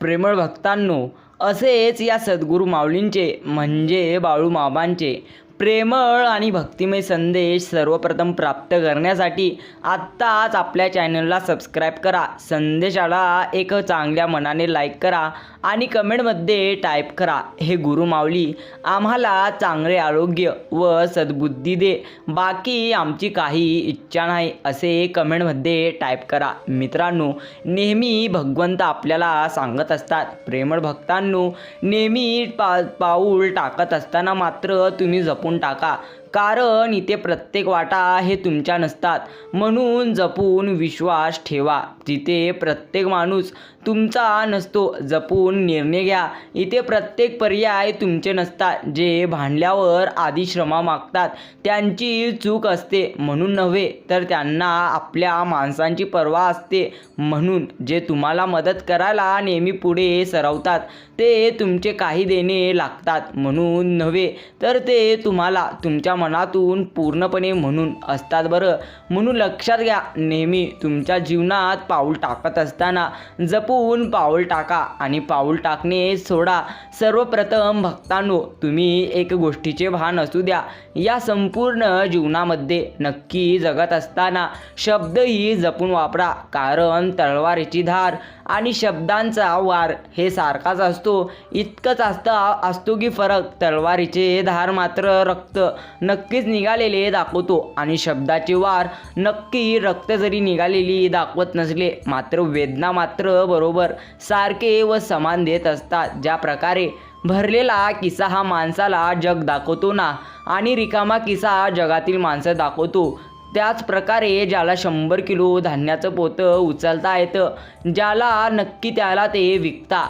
प्रेमळ भक्तांनो असेच या सद्गुरू माऊलींचे म्हणजे बाळूमामांचे प्रेमळ आणि भक्तिमय संदेश सर्वप्रथम प्राप्त करण्यासाठी आत्ताच आपल्या चॅनलला सबस्क्राईब करा. संदेशाला एक चांगल्या मनाने लाईक करा आणि कमेंटमध्ये टाईप करा. हे गुरु माऊली आम्हाला चांगले आरोग्य व सद्बुद्धी दे. बाकी आमची काही इच्छा नाही असे कमेंटमध्ये टाईप करा. मित्रांनो नेहमी भगवंत आपल्याला सांगत असतात प्रेमळ भक्तांनो नेहमी पा पाऊल टाकत असताना मात्र तुम्ही जपून टाका कारण इथे प्रत्येक वाटा हे तुमच्या नसतात. म्हणून जपून विश्वास ठेवा. तिथे प्रत्येक माणूस तुमचा नसतो जपून निर्णय घ्या. इथे प्रत्येक पर्याय तुमचे नसतात. जे भांडल्यावर आधी श्रमा मागतात त्यांची चूक असते. म्हणून नव्हे तर त्यांना आपल्या माणसांची पर्वा असते. म्हणून जे तुम्हाला मदत करायला नेहमी पुढे सरवतात ते तुमचे काही देणे लागतात. म्हणून नव्हे तर ते तुम्हाला तुमच्या मनातून पूर्णपणे म्हणून असतात बरं. म्हणून लक्षात घ्या नेहमी तुमच्या जीवनात पाऊल टाकत असताना जपून पाऊल टाका आणि पाऊल टाकणे सोडा. सर्वप्रथम भक्तांनो तुम्ही एक गोष्टीचे भान असू द्या. या संपूर्ण जीवनामध्ये नक्की जगत असताना शब्दही जपून वापरा. कारण तलवारीची धार आणि शब्दांचा वार हे सारखाच असतो. इतकंच असतं असतो की फरक. तलवारीचे धार मात्र रक्त नक्कीच निघालेले दाखवतो आणि शब्दाचे वार नक्की रक्त जरी निघालेली दाखवत नसले मात्र वेदना मात्र बरोबर सारखे व समान देत असतात. ज्या प्रकारे भरलेला किस्सा हा माणसाला जग दाखवतो ना. आणि रिकामा किस्सा जगातील माणसं दाखवतो. त्याच प्रकारे ज्याला शंभर किलो धान्याचं पोतं उचलता येतं ज्याला नक्की त्याला ते विकता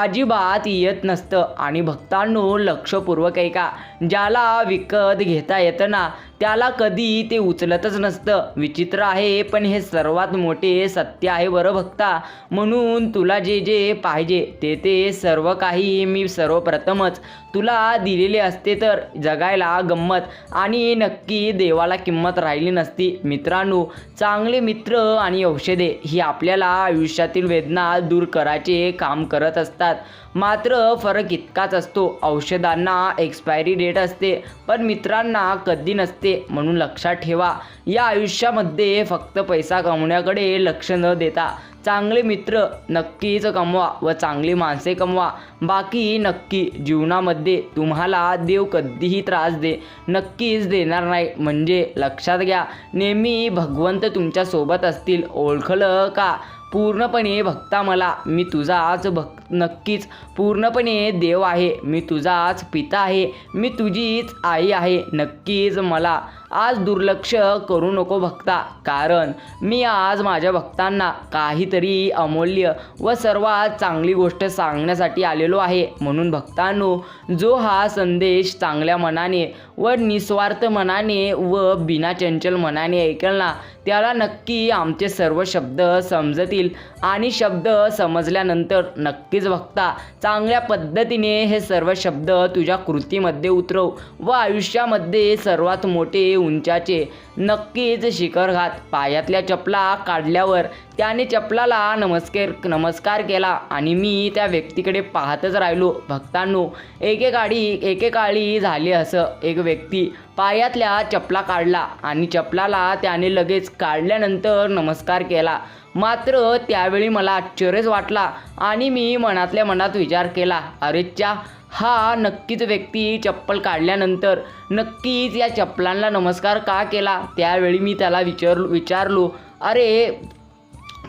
अजिबात येत नसतं. आणि भक्तांनो लक्षपूर्वक ऐका ज्याला विकत घेता येतं ना त्याला कधी ते उचलतच नसतं. विचित्र आहे पण हे सर्वात मोठे सत्य आहे बरं भक्ता. म्हणून तुला जे जे पाहिजे ते ते सर्व काही मी सर्वप्रथमच तुला दिलेले असते तर जगायला गंमत. आणि नक्की देवाला किंमत राहिली नसती. मित्रांनो चांगले मित्र आणि औषधे ही आपल्याला आयुष्यातील वेदना दूर करायचे काम करत असतात. मात्र फरक इतकाच असतो. औषधांना एक्सपायरी डेट असते पण मित्रांना कधी नसते म्हणून लक्षात ठेवा. या आयुष्यामध्ये फक्त पैसा कमवण्याकडे लक्ष न देता चांगले मित्र नक्कीच कमवा व चांगली माणसे कमवा. बाकी नक्की जीवनामध्ये तुम्हाला देव कधीही त्रास दे नक्कीच देणार नाही. म्हणजे लक्षात घ्या नेहमी भगवंत तुमच्यासोबत असतील ओळखलं का? पूर्णपणे भक्ता मला. मी तुझाच भक् नक्कीच पूर्णपणे देव आहे. मी तुझाच पिता आहे. मी तुझीच आई आहे. नक्कीच मला आज दुर्लक्ष करू नको भक्ता. कारण मी आज माझ्या भक्तांना काहीतरी अमूल्य व सर्वात चांगली गोष्ट सांगण्यासाठी आलेलो आहे. म्हणून भक्तांनो जो हा संदेश चांगल्या मनाने व निस्वार्थ मनाने व बिना चंचल मनाने ऐकेल ना त्याला नक्की आमचे सर्व शब्द समजतील आणि शब्द समजल्यानंतर नक्कीच बघता. चांगल्या पद्धतीने हे सर्व शब्द तुझ्या कृतीमध्ये उतरव व आयुष्यामध्ये सर्वात मोठे उंचाचे नक्कीच शिखर घात. पायातल्या चपला काढल्यावर त्याने चपलाला नमस्कार नमस्कार केला आणि मी त्या व्यक्तीकडे पाहतच राहिलो. भक्तांनो एकेकाळी एकेकाळी झाले असं एक व्यक्ती पायातल्या चपला काढला आणि चपलाला त्याने लगेच काढल्यानंतर नमस्कार केला. मात्र त्यावेळी मला आश्चर्यच वाटला आणि मी मनातल्या मनात विचार केला अरेच्चा हा नक्कीच व्यक्ती चप्पल काढल्यानंतर नक्कीच या चप्पलांना नमस्कार का केला? त्यावेळी मी त्याला विचार विचारलो अरे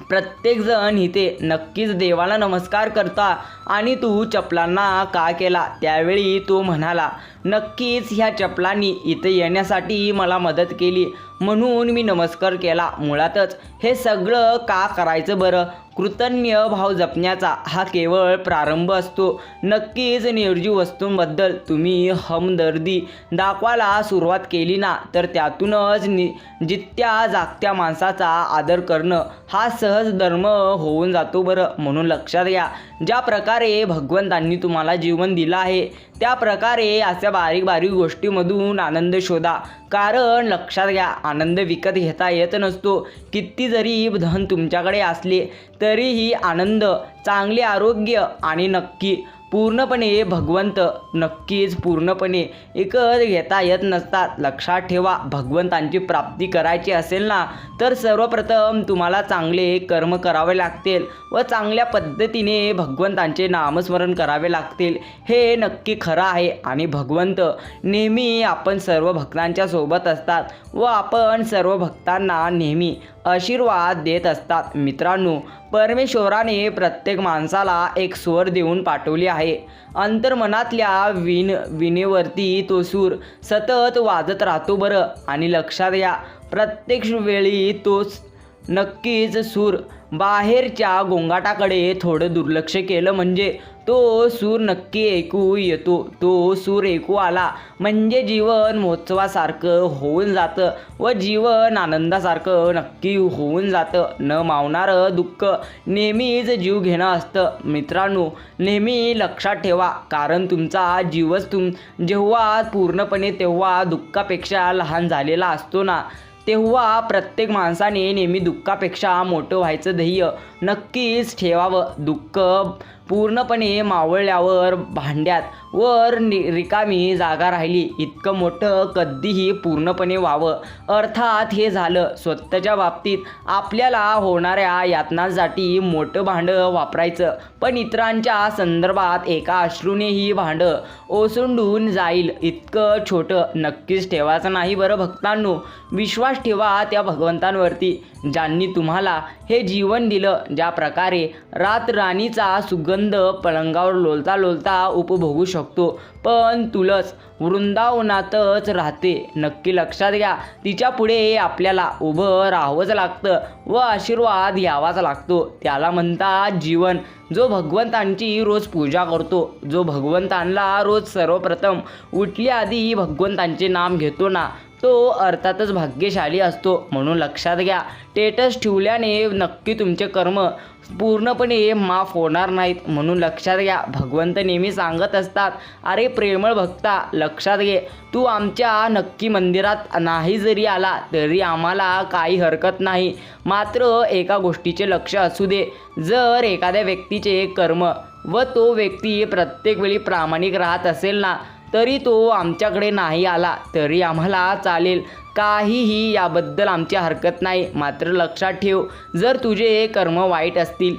प्रत्येकजण इथे नक्कीच देवाला नमस्कार करता आणि तू चपलांना का केला? त्यावेळी तो म्हणाला नक्कीच ह्या चपलांनी इथे येण्यासाठी मला मदत केली. म्हणून मी नमस्कार केला. मुळातच हे सगळं का करायचं बरं? कृतज्ञ भाव जपण्याचा हा केवळ प्रारंभ असतो. नक्कीच निर्जीव वस्तूंबद्दल तुम्ही हमदर्दी दाखवायला सुरुवात केली ना तर त्यातूनच नि जित्या जागत्या माणसाचा आदर करणं हा सहज धर्म होऊन जातो बरं. म्हणून लक्षात घ्या ज्या प्रकारे भगवंतांनी तुम्हाला जीवन दिलं आहे त्या प्रकारे अशा बारीक बारीक गोष्टीमधून आनंद शोधा. कारण लक्षात घ्या आनंद विकत घेता येत नसतो. किती जरी धन तुमच्याकडे असले तरीही आनंद चांगले आरोग्य आणि नक्की पूर्णपणे भगवंत नक्कीच पूर्णपणे एकच घेता येत नसतात. लक्षात ठेवा भगवंतांची प्राप्ती करायची असेल ना तर सर्वप्रथम तुम्हाला चांगले कर्म करावे लागतील व चांगल्या पद्धतीने भगवंतांचे नामस्मरण करावे लागतील. हे नक्की खरं आहे आणि भगवंत नेहमी आपण सर्व भक्तांच्या सोबत असतात व आपण सर्व भक्तांना नेहमी आशीर्वाद देत असतात. मित्रांनो परमेश्वराने प्रत्येक माणसाला एक स्वर देऊन पाठवली आहे. अंतर्मनातल्या विन विनेवरती तो सूर सतत वाजत राहतो बरं. आणि लक्षात या प्रत्येक वेळी तोच नक्कीच सूर. बाहेरच्या गोंगाटाकडे थोडं दुर्लक्ष केलं म्हणजे तो सूर नक्की ऐकू येतो. तो सूर ऐकू आला म्हणजे जीवन महोत्सवासारखं होऊन जातं व जीवन आनंदासारखं नक्की होऊन जातं. न मावणारं दुःख नेहमीच जीव घेणं असतं. मित्रांनो नेहमी लक्षात ठेवा कारण तुमचा जीवच तुम जेव्हा पूर्णपणे तेव्हा दुःखापेक्षा लहान झालेला असतो ना तेव्हा प्रत्येक माणसाने नेहमी दुःखापेक्षा मोठं व्हायचं ध्येय नक्कीच ठेवावं. दुःख पूर्णपणे मावळल्यावर भांड्यात वर नि रिकामी जागा राहिली. इतकं मोठं कधीही पूर्णपणे व्हावं. अर्थात हे झालं. स्वतःच्या बाबतीत आपल्याला होणाऱ्या यातनांसाठी मोठं भांडं वापरायचं. पण इतरांच्या संदर्भात एका अश्रूनेही भांडं ओसंडून जाईल. इतकं छोटं नक्कीच ठेवायचं नाही बरं भक्तांनो. विश्वास ठेवा त्या भगवंतांवरती. ज्यांनी तुम्हाला हे जीवन दिलं ज्या प्रकारे रातराणीचा सुगंध पलंगावर लोलता लोलता उपभोगू शकतो. पण तुलस वृंदावनातच राहते. नक्की लक्षात घ्या तिच्या पुढे आपल्याला उभं राहावंच लागतं व आशीर्वाद घ्यावाच लागतो. त्याला म्हणतात जीवन. जो भगवंतांची रोज पूजा करतो जो भगवंतांना रोज सर्वप्रथम उठल्याआधी भगवंतांचे नाम घेतो ना तो अर्थातच भाग्यशाली असतो म्हणून लक्षात घ्या. टेटस ठेवल्याने नक्की तुमचे कर्म पूर्णपणे माफ होणार नाहीत म्हणून लक्षात घ्या. भगवंत नेहमी सांगत असतात अरे प्रेमळ भक्ता लक्षात घे. तू आमच्या नक्की मंदिरात नाही जरी आला तरी आम्हाला काही हरकत नाही. मात्र एका गोष्टीचे लक्ष असू दे. जर एखाद्या व्यक्तीचे कर्म व तो व्यक्ती प्रत्येक वेळी प्रामाणिक राहत असेल ना तरी तो आमच्याकडे नाही आला तरी आम्हाला चालेल. काहीही याबद्दल आमची हरकत नाही. मात्र लक्षात ठेव जर तुझे कर्म वाईट असतील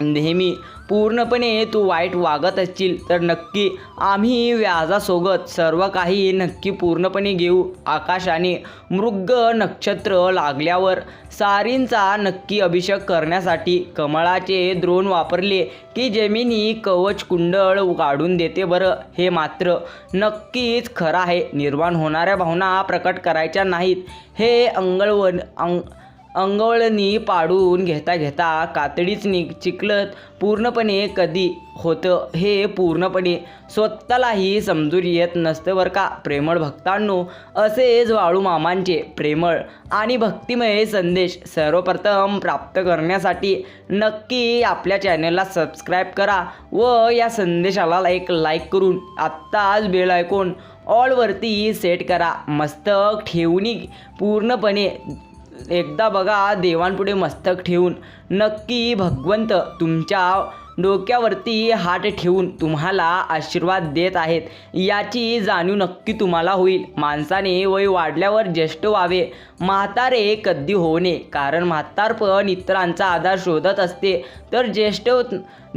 नेहमी पूर्णपणे तू वाईट वागत असशील तर नक्की आम्ही व्याजासोबत सर्व काही नक्की पूर्णपणे घेऊ. आकाशाने मृग नक्षत्र लागल्यावर सारींचा नक्की अभिषेक करण्यासाठी कमळाचे द्रोण वापरले की जमिनी कवच कुंडळ काढून देते बरं. हे मात्र नक्कीच खरं आहे. निर्माण होणाऱ्या भावना प्रकट करायच्या नाहीत. हे अंगळवण अंग अंगवळणी पाडून घेता घेता कातडीच नि चिखलत पूर्णपणे कधी होतं हे पूर्णपणे स्वतःलाही समजून येत नसतं बरं का. प्रेमळ भक्तांनो असेच वाळू मामांचे प्रेमळ आणि भक्तिमय संदेश सर्वप्रथम प्राप्त करण्यासाठी नक्की आपल्या चॅनलला सबस्क्राईब करा व या संदेशाला एक लाईक करून आत्ताच बेल ऐकून ऑलवरती सेट करा. मस्तक ठेवणी पूर्णपणे एकदा बघा देवांपुढे मस्तक ठेवून नक्की भगवंत तुमच्या डोक्यावरती हात ठेवून तुम्हाला आशीर्वाद देत आहेत. याची जाणीव नक्की तुम्हाला होईल. माणसाने वय वाढल्यावर ज्येष्ठ व्हावे. म्हातारे कधी होऊ नये. कारण म्हातारपण इतरांचा आधार शोधत असते. तर ज्येष्ठ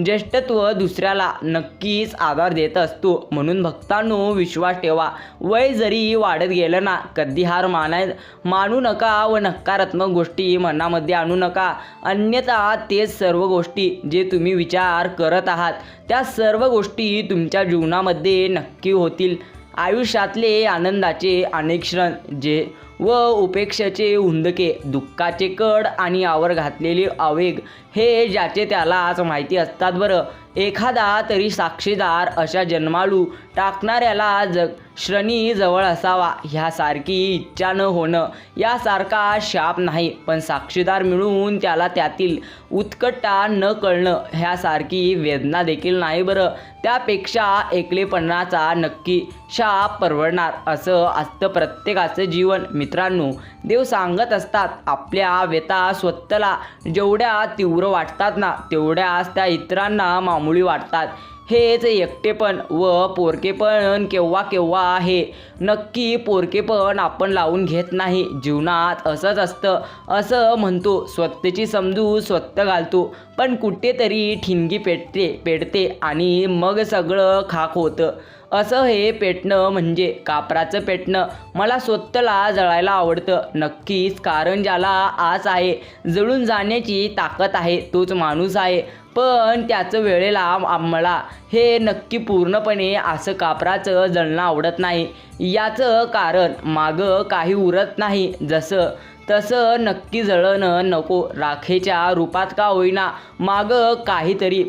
ज्येष्ठत्व दुसऱ्याला नक्कीच आधार देत असतो. म्हणून भक्तांनो विश्वास ठेवा. वय जरी वाढत गेलं ना कधी हार मानाय मानू नका व नकारात्मक गोष्टी मनामध्ये आणू नका. अन्यथा तेच सर्व गोष्टी जे तुम्ही विचार करत आहात त्या सर्व गोष्टी तुमच्या जीवनामध्ये नक्की होतील. आयुष्यातले आनंदाचे अनेक क्षण जे व उपेक्षेचे हुंदके दुःखाचे कड आणि आवर घातलेले आवेग हे ज्याचे त्यालाच माहिती असतात बरं. एखादा तरी साक्षीदार अशा जन्मालू टाकणाऱ्याला जग श्रणी जवळ असावा. ह्यासारखी इच्छा न होणं यासारखा शाप नाही. पण साक्षीदार मिळून त्याला त्यातील उत्कटता न कळणं ह्यासारखी वेदना देखील नाही बरं. त्यापेक्षा एकलेपणाचा नक्की शाप परवडणार असं असतं प्रत्येकाचं जीवन. मित्रांनो देव सांगत असतात आपल्या व्यथा स्वतःला जेवढ्या तीव्र वाटतात ना तेवढ्याच त्या इतरांना मामुली वाटतात. हेच एकटेपण व पोरकेपण केव्हा केव्हा आहे नक्की पोरकेपण आपण लावून घेत नाही. जीवनात असंच असतं. असं म्हणतो स्वतःची समजू स्वतः घालतो. पण कुठेतरी ठिणगी पेटते पेटते आणि मग सगळं खाक होतं. असं हे पेटणं म्हणजे कापराचं पेटणं. मला स्वतःला जळायला आवडतं. नक्कीच कारण ज्याला आस आहे जळून जाण्याची ताकद आहे तोच माणूस आहे. पण त्याचं वेळेला आम्हाला हे नक्की पूर्णपणे असं कापराचं जळणं आवडत नाही. याचं कारण मागं काही उरत नाही. जसं तसं नक्की जळणं नको. राखेच्या रूपात का होईना. मागं काहीतरी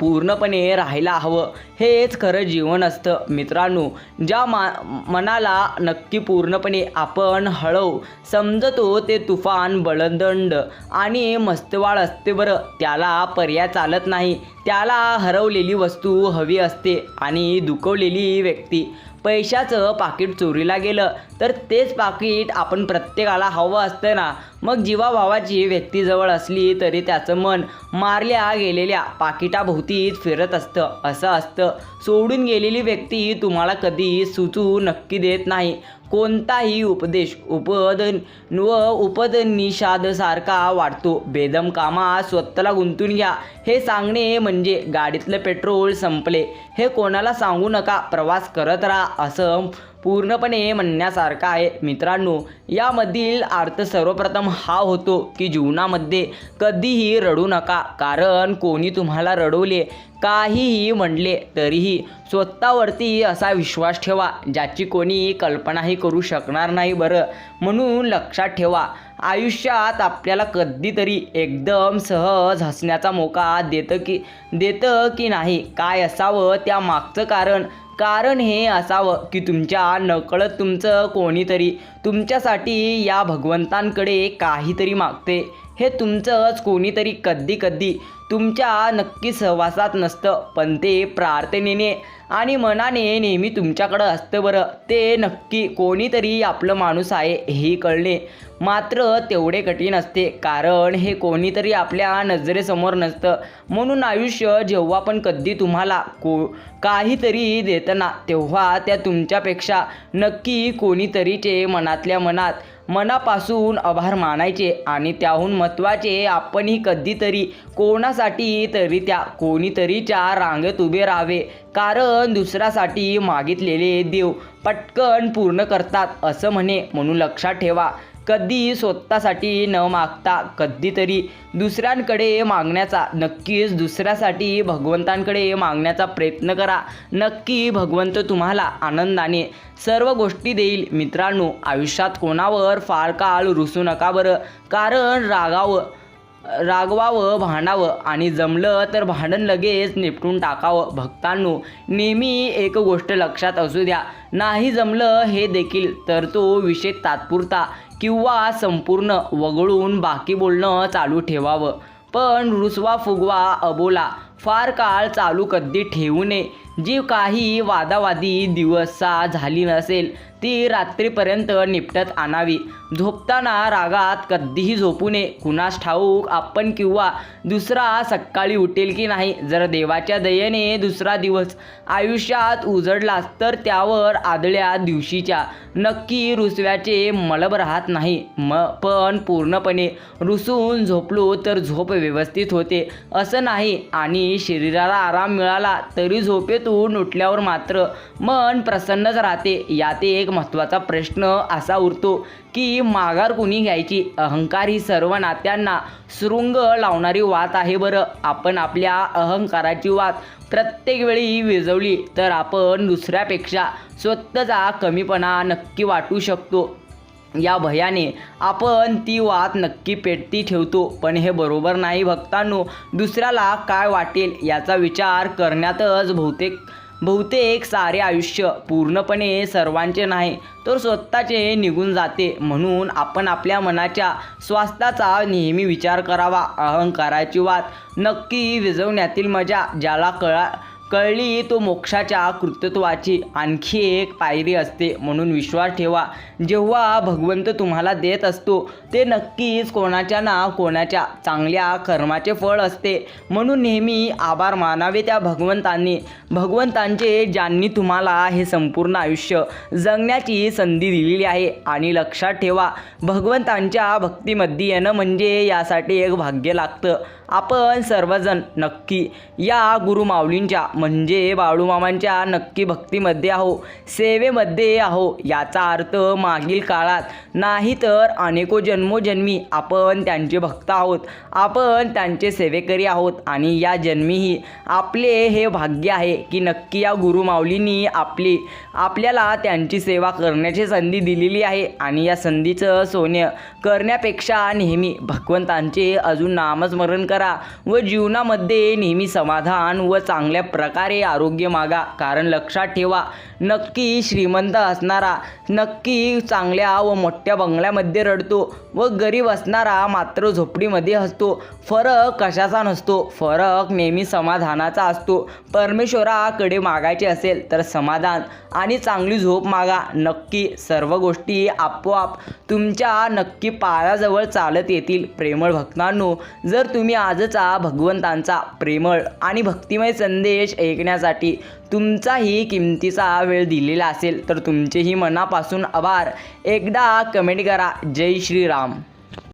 पूर्णपणे राहायला हवं. हेच खरं जीवन असतं. मित्रांनो ज्या मा मनाला नक्की पूर्णपणे आपण हळव समजतो ते तुफान बळदंड आणि मस्तवाळ असते बरं. त्याला पर्याय चालत नाही. त्याला हरवलेली वस्तू हवी असते आणि दुखवलेली व्यक्ती. पैशाचं पाकिट चोरीला गेलं तर तेच पाकिट आपण प्रत्येकाला हवं असतं ना. मग जीवाभावाची व्यक्ती जवळ असली तरी त्याचं मन मारल्या गेलेल्या पाकिटाभोवतीच फिरत असतं. असं असतं. सोडून गेलेली व्यक्ती तुम्हाला कधी सुचू नक्की देत नाही. कोणताही उपदेश उपद व उपदनिषादसारखा वाटतो बेदम कामात स्वतःला गुंतून घ्या. हे सांगणे म्हणजे गाडीतलं पेट्रोल संपले. हे कोणाला सांगू नका. प्रवास करत राहा. असं पूर्णपणे म्हणण्यासारखं आहे. मित्रांनो यामधील अर्थ सर्वप्रथम हा होतो की जीवनामध्ये कधीही रडू नका. कारण कोणी तुम्हाला रडवले काहीही म्हणले तरीही स्वतःवरती असा विश्वास ठेवा ज्याची कोणी कल्पनाही करू शकणार नाही बरं. म्हणून लक्षात ठेवा आयुष्यात आपल्याला कधीतरी एकदम सहज हसण्याचा मोका देतं की देतं की नाही काय असावं त्या मागचं कारण. कारण हे असावं की तुमच्या नकळत तुमचं कोणीतरी तुमच्यासाठी या भगवंतांकडे काहीतरी मागते. हे तुमचंच कोणीतरी कधी कधी तुमच्या नक्की सहवासात नसतं पण ते प्रार्थनेने आणि मनाने नेहमी तुमच्याकडं असतं बरं. ते नक्की कोणीतरी आपलं माणूस आहे हेही कळणे मात्र तेवढे कठीण असते. कारण हे कोणीतरी आपल्या नजरेसमोर नसतं. म्हणून आयुष्य जेव्हा पण कधी तुम्हाला को काहीतरी देतं तेव्हा त्या तुमच्यापेक्षा नक्की कोणीतरीचे मनातल्या मनात मनापासून आभार मानायचे आणि त्याहून महत्त्वाचे आपणही कधीतरी कोणासाठी तरी त्या कोणीतरीच्या रांगेत उभे राहावे. कारण दुसऱ्यासाठी मागितलेले देव पटकन पूर्ण करतात असं म्हणे. म्हणून लक्षात ठेवा. कधी स्वतःसाठी न मागता कधीतरी दुसऱ्यांकडे मागण्याचा नक्कीच दुसऱ्यासाठी भगवंतांकडे मागण्याचा प्रयत्न करा. नक्की भगवंत तुम्हाला आनंदाने सर्व गोष्टी देईल. मित्रांनो आयुष्यात कोणावर फार काळ रुसू नका बरं. कारण रागावं रागवावं भांडावं आणि जमलं तर भांडण लगेच निपटून टाकावं. भक्तांनो नेहमी एक गोष्ट लक्षात असू द्या. नाही जमलं हे देखील तर तो विषय तात्पुरता. किंवा संपूर्ण वगळून बाकी बोलणं चालू ठेवावं. पण रुसवा फुगवा अबोला फार काळ चालू कधी ठेवू नये. जी काही वादावादी दिवसा झाली नसेल ती रात्रीपर्यंत निपटत आणावी. झोपताना रागात कधीही झोपू नये. कुणास ठाऊक आपण किंवा दुसरा सकाळी उठेल की नाही? जर देवाच्या दयेने दुसरा दिवस आयुष्यात उजडलास तर त्यावर आदल्या दिवशीच्या नक्की रुसव्याचे मलब राहत नाही. म पण पूर्णपणे रुसून झोपलो तर झोप व्यवस्थित होते. असं नाही. आणि शरीराला आराम मिळाला तरी झोपेतून उठल्यावर मात्र मन प्रसन्नच राहते. यात एक महत्त्वाचा प्रश्न असा उरतो की माघार कुणी घ्यायची? अहंकार ही सर्व नात्यांना सुरुंग लावणारी वात आहे बरं. आपण आपल्या अहंकाराची वात प्रत्येक वेळी विजवली तर आपण दुसऱ्यापेक्षा स्वतःचा कमीपणा नक्की वाटू शकतो. या भयाने आपण ती वात नक्की पेटती ठेवतो. पण हे बरोबर नाही भक्तांनो. दुसऱ्याला काय वाटेल याचा विचार करण्यातच बहुतेक बहुतेक सारे आयुष्य पूर्णपणे सर्वांचे नाही तर स्वतःचे निघून जाते. म्हणून आपण आपल्या मनाच्या स्वास्थ्याचा नेहमी विचार करावा अहंकाराची वाद नक्की विजवण्यातील मजा ज्याला कळा कळली तो मोक्षाच्या कृतत्वाची. आणखी एक पायरी असते म्हणून विश्वास ठेवा. जेव्हा भगवंत तुम्हाला देत असतो ते नक्कीच कोणाच्या ना कोणाच्या चांगल्या कर्माचे फळ असते. म्हणून नेहमी आभार मानावे त्या भगवंतांनी. भगवंतांचे ज्यांनी तुम्हाला हे संपूर्ण आयुष्य जगण्याची संधी दिलेली आहे आणि लक्षात ठेवा भगवंतांच्या भक्तीमध्ये येणं म्हणजे यासाठी एक भाग्य लागतं. आपण सर्वजण नक्की या गुरुमाऊलींच्या म्हणजे बाळूमामांच्या नक्की भक्तीमध्ये आहो सेवेमध्ये आहो याचा अर्थ मागील काळात नाही तर अनेको जन्मोजन्मी आपण त्यांचे भक्त आहोत आपण त्यांचे सेवेकरी आहोत आणि या जन्मीही आपले हे भाग्य आहे की नक्की या गुरुमाऊलींनी आपली आपल्याला त्यांची सेवा करण्याची संधी दिलेली आहे आणि या संधीचं सोन्य करण्यापेक्षा नेहमी भगवंतांचे अजून नामस्मरण करा व जीवनामध्ये नेहमी समाधान व चांगल्या प्रकारे आरोग्य मागा. कारण लक्षात ठेवा नक्की श्रीमंत असणारा नक्की चांगल्या व मोठ्या बंगल्यामध्ये रडतो व गरीब असणारा मात्र झोपडीमध्ये असतो. फरक कशाचा नसतो. फरक नेहमी समाधानाचा असतो. परमेश्वराकडे मागायचे असेल तर समाधान आणि चांगली झोप मागा. नक्की सर्व गोष्टी आपोआप तुमच्या नक्की पायाजवळ चालत येतील. प्रेमळ भक्तांनो जर तुम्ही आजचा भगवंतांचा प्रेमळ आणि भक्तिमय संदेश ऐकण्यासाठी तुमचाही किमतीचा वेळ दिलेला असेल तर तुमचेही मनापासून आभार. एकदा कमेंट करा. जय श्रीराम.